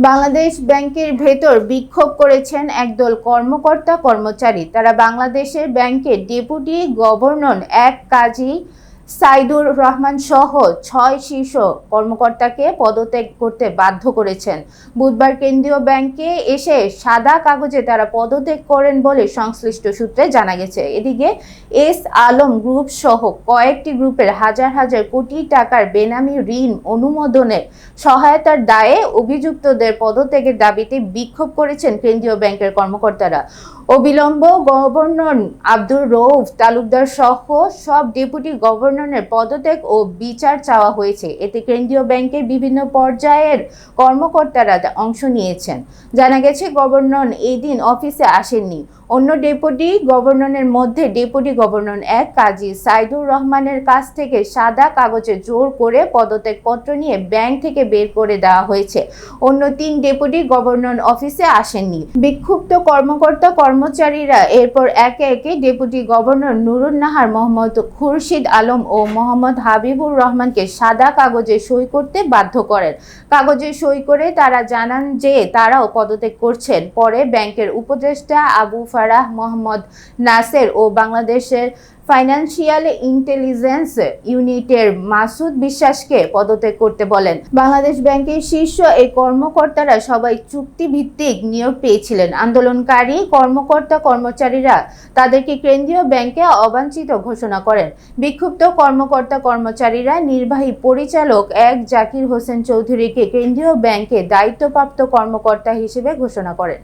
বাংলাদেশ ব্যাংকের ভেতর বিক্ষোভ করেছেন একদল কর্মকর্তা কর্মচারী তারা বাংলাদেশের ব্যাংকের ডেপুটি গভর্নর এক কাজী সাইদুর রহমান সহ ছয় শীর্ষ কর্মকর্তাকে পদত্যাগ করতে বাধ্য করেছেন। বুধবার কেন্দ্রীয় ব্যাংকে এসে সাদা কাগজে তারা পদত্যাগ করেন বলে সংশ্লিষ্ট সূত্রে জানা গেছে। এদিকে এস আলম গ্রুপ সহ কয়েকটি গ্রুপের হাজার হাজার কোটি টাকার বেনামি ঋণ অনুমোদনে সহায়তার দায়ে অভিযুক্তদের পদত্যাগের দাবিতে বিক্ষোভ করেছেন কেন্দ্রীয় ব্যাংকের কর্মকর্তারা। অবিলম্ব গভর্নর আব্দুর রৌফ তালুকদার সহ সব ডেপুটি গভর্নরের পদত্যাগ ও বিচার চাওয়া হয়েছে। এতে কেন্দ্রীয় ব্যাংকের বিভিন্ন পর্যায়ের কর্মকর্তারা অংশ নিয়েছেন। জানা গেছে, গভর্নর এই দিন অফিসে আসেননি। অন্য ডেপুটি গভর্নরের মধ্যে ডেপুটি গভর্নর এক কাজী সাইদুর রহমানের কাছ থেকে সাদা কাগজে জোর করে পদত্যাগপত্র নিয়ে ব্যাংক থেকে বের করে দেওয়া হয়েছে। অন্য তিন ডেপুটি গভর্নর অফিসে আসেননি। বিক্ষুব্ধ কর্মকর্তা কর্মচারীরা এরপর একে একে ডেপুটি গভর্নর নুরুন নাহার মোহাম্মদ খুরশিদ আলম ও মোহাম্মদ হাবিবুর রহমানকে সাদা কাগজে সই করতে বাধ্য করেন। কাগজে সই করে তারা জানান যে তারাও পদত্যাগ করছেন। পরে ব্যাংকের উপদেষ্টা আবু ফারাহ মোহাম্মদ নাসের ও বাংলাদেশের ফাইন্যান্সিয়াল ইন্টেলিজেন্স ইউনিটের মাসুদ বিশ্বাসকে পদত্যাগ করতে বলেন। বাংলাদেশ ব্যাংকের শীর্ষ এই কর্মকর্তারা সবাই চুক্তিভিত্তিক নিয়োগ পেয়েছিলেন। আন্দোলনকারী কর্মকর্তা কর্মচারীরা তাদেরকে কেন্দ্রীয় ব্যাংকে অবাঞ্ছিত ঘোষণা করেন। বিক্ষুব্ধ কর্মকর্তা কর্মচারীরা নির্বাহী পরিচালক এক জাকির হোসেন চৌধুরীকে কেন্দ্রীয় ব্যাংকে দায়িত্বপ্রাপ্ত কর্মকর্তা হিসেবে ঘোষণা করেন।